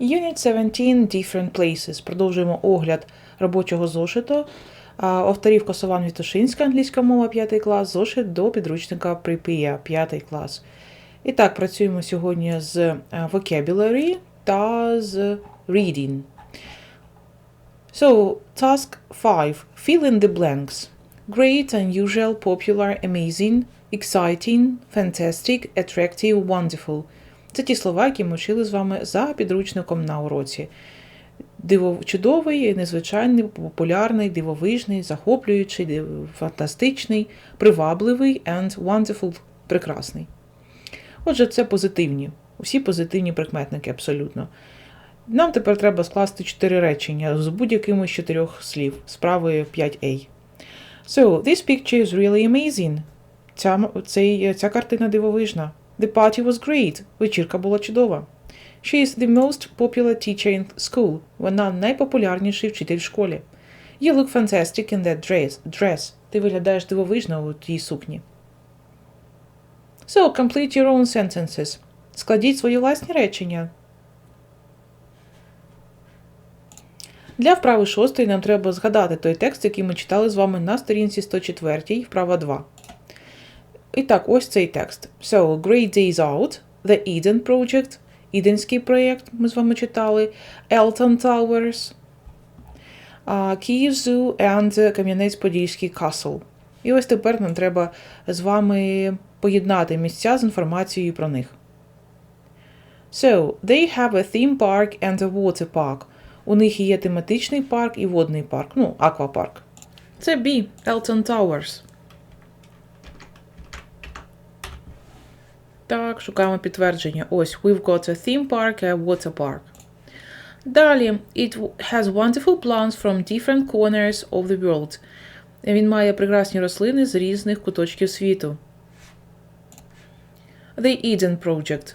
Unit 17 Different Places. Продовжуємо огляд робочого зошиту. А, Авторів Косован Вітушинська, англійська мова, 5 клас, зошит до підручника Припія, 5 клас. І так, працюємо сьогодні з е, vocabulary та з reading. So, task 5. Fill in the blanks. Great, unusual, popular, amazing, exciting, fantastic, attractive, wonderful. Це ті слова, які ми вчили з вами за підручником на уроці. Диво... Чудовий, незвичайний, популярний, дивовижний, захоплюючий, фантастичний, привабливий and wonderful прекрасний. Отже, це позитивні. Усі позитивні прикметники абсолютно. Нам тепер треба скласти чотири речення з будь-яким із чотирьох слів з правої 5a. So, this picture is really amazing. Ця, цей, ця картина дивовижна. The party was great. Вечірка була чудова. She is the most popular teacher in school. Вона найпопулярніший вчитель в школі. You look fantastic in that dress. dress. Ти виглядаєш дивовижно у тій сукні. So, complete your own sentences. Складіть свої власні речення. Для вправи шостої нам треба згадати той текст, який ми читали з вами на сторінці 104, вправа 2. І так, ось цей текст. So, Great Days Out, The Eden Project, Іденський проєкт ми з вами читали, Elton Towers, Kyiv Zoo and Кам'янець-Подільський Castle. І ось тепер нам треба з вами поєднати місця з інформацією про них. So, they have a theme park and a water park. У них є тематичний парк і водний парк, ну, аквапарк. Це B. Elton Towers. Так, шукаємо підтвердження. Ось, we've got a theme park, a water park. Далі, it has wonderful plants from different corners of the world. Він має прекрасні рослини з різних куточків світу. The Eden Project.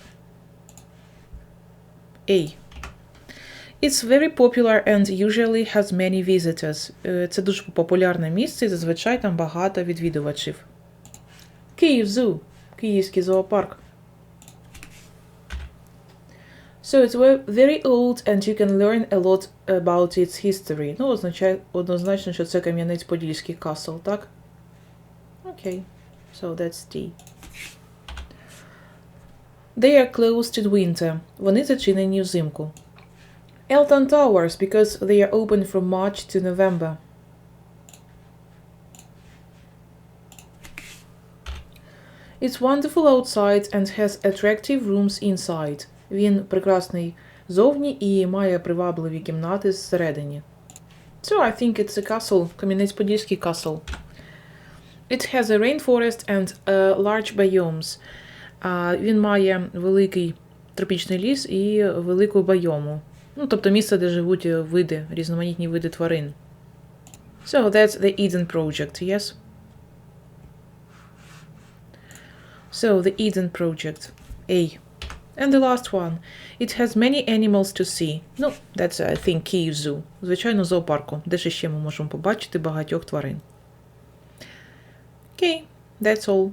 A. It's very popular and usually has many visitors. Е, Це дуже популярне місце і зазвичай там багато відвідувачів. Київ Zoo. Київський зоопарк. So it's ve- very old and you can learn a lot about its history. Ну, означає однозначно, що це Кам'янець-Подільський castle, так? Окей. So that's D. They are closed in winter. Вони зачинені взимку. Elton Towers because they are open from March to November. It's wonderful outside and has attractive rooms inside. Він прекрасний зовні і має привабливі кімнати зсередині. So I think it's a castle, Кам'янець-Подільський castle. It has a rainforest and uh, large biomes. А він має великий тропічний ліс і велику байому. Ну, тобто місце, де живуть е, види, різноманітні види тварин. So that's the Eden Project, yes? So the Eden Project. A. And the last one. It has many animals to see. Ну, that's, I think, Kyiv Zoo. Звичайно, зоопарку, де ж ще ми можемо побачити багатьох тварин. Окей, that's all.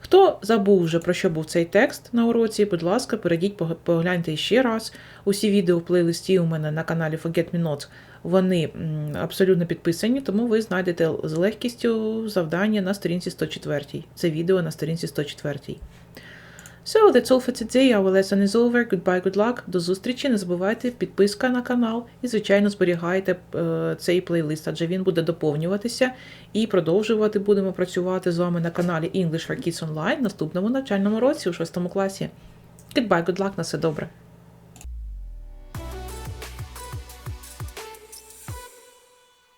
Хто забув вже про що був цей текст на уроці, будь ласка, перейдіть, погляньте ще раз. Усі відео в плейлисті у мене на каналі Forget Me Not, вони абсолютно підписані, тому ви знайдете з легкістю завдання на сторінці 104. Це відео на сторінці 104. So, that's all for today. Our lesson is over. Goodbye, good luck. До зустрічі. Не забувайте підписка на канал і, звичайно, зберігайте е, цей плейлист, адже він буде доповнюватися і продовжувати будемо працювати з вами на каналі English for Kids Online в наступному навчальному році у 6 класі. Goodbye, good luck, на все добре.